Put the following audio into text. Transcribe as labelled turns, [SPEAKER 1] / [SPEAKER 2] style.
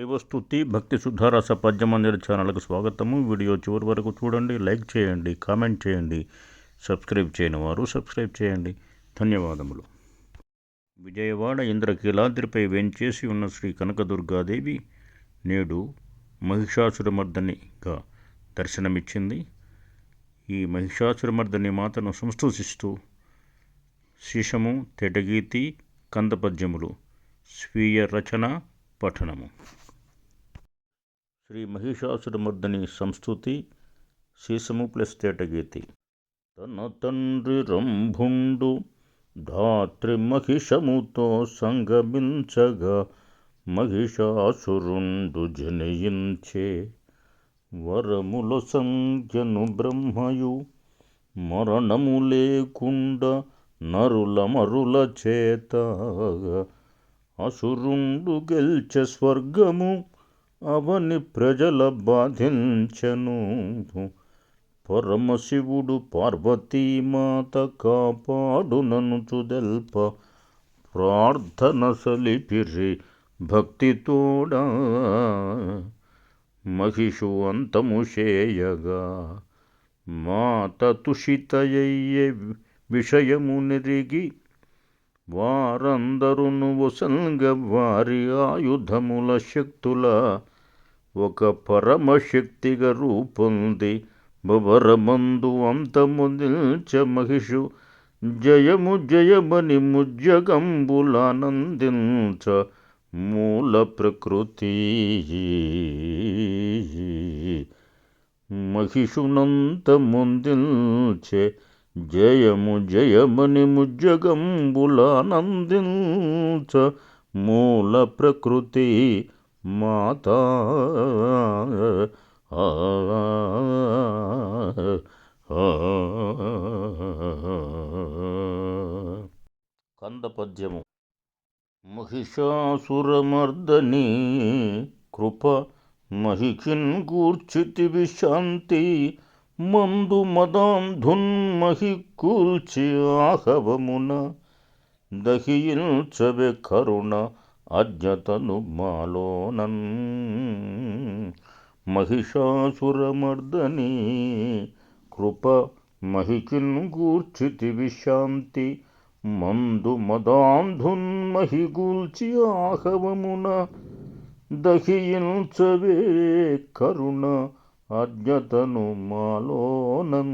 [SPEAKER 1] దేవస్తుతి భక్తి శుద్ధారస పద్యమందిర ఛానల్కు స్వాగతము. వీడియో చివరి వరకు చూడండి లైక్ చేయండి కామెంట్ చేయండి సబ్స్క్రైబ్ చేయని వారు సబ్స్క్రైబ్ చేయండి. ధన్యవాదములు. విజయవాడ ఇంద్రకీలాద్రిపై వెంచేసి ఉన్న శ్రీ కనకదుర్గాదేవి నేడు మహిషాసురమర్దనిగా దర్శనమిచ్చింది. ఈ మహిషాసురమర్దని మాతను సంస్తూషిస్తూ శీషము తెటగీతి కందపద్యములు స్వీయ రచన పఠనము. శ్రీ మహిషాసురమర్దని సంస్థుతి శీసము ప్లస్ తేటగీతి. తన తండ్రి రంభుండు ధాత్రి మహిషముతో సంగమించగా మహిషాసురుండు జనయించే వరముల సంఖ్యను బ్రహ్మయు మరణము లేకుండా నరుల మరుల చేత అసురుండు గెల్చ స్వర్గము అవని ప్రజల బాధించను. పరమశివుడు పార్వతీమాత కాపాడునను చుదెల్ప. ప్రార్థన సలిపిరి భక్తితోడా. మహిషు అంతము చేయగా. మాత తుషితయ్యే విషయము నెరిగి వారందరును వసంగ వారి ఆయుధముల శక్తుల ఒక పరమశక్తిగా రూపొంది. బవరమందు అంతము నిల్చ మహిషు జయము జయమని ముజ్జగంబులానందించ మూల ప్రకృతి. మహిషునంత ముందించే జయము జయమని ముజ్జగంబులానందించ మూల ప్రకృతి మాత. కందపద్యము. మహిషాసురమర్దని కృప మహిషిన్ గూర్చితివి శాంతి మందు మదాంధున్మహి కూల్చి ఆహవమున. దహించవే కరుణ అజ్ఞతను మాలోనన్. మహిషాసురమర్దని కృప మహికిన్ గూర్చితి విశాంతి. మందు మదాంధున్మహి గూల్చి ఆహవమున. దహించవే కరుణ అజ్ఞతను మాలోనం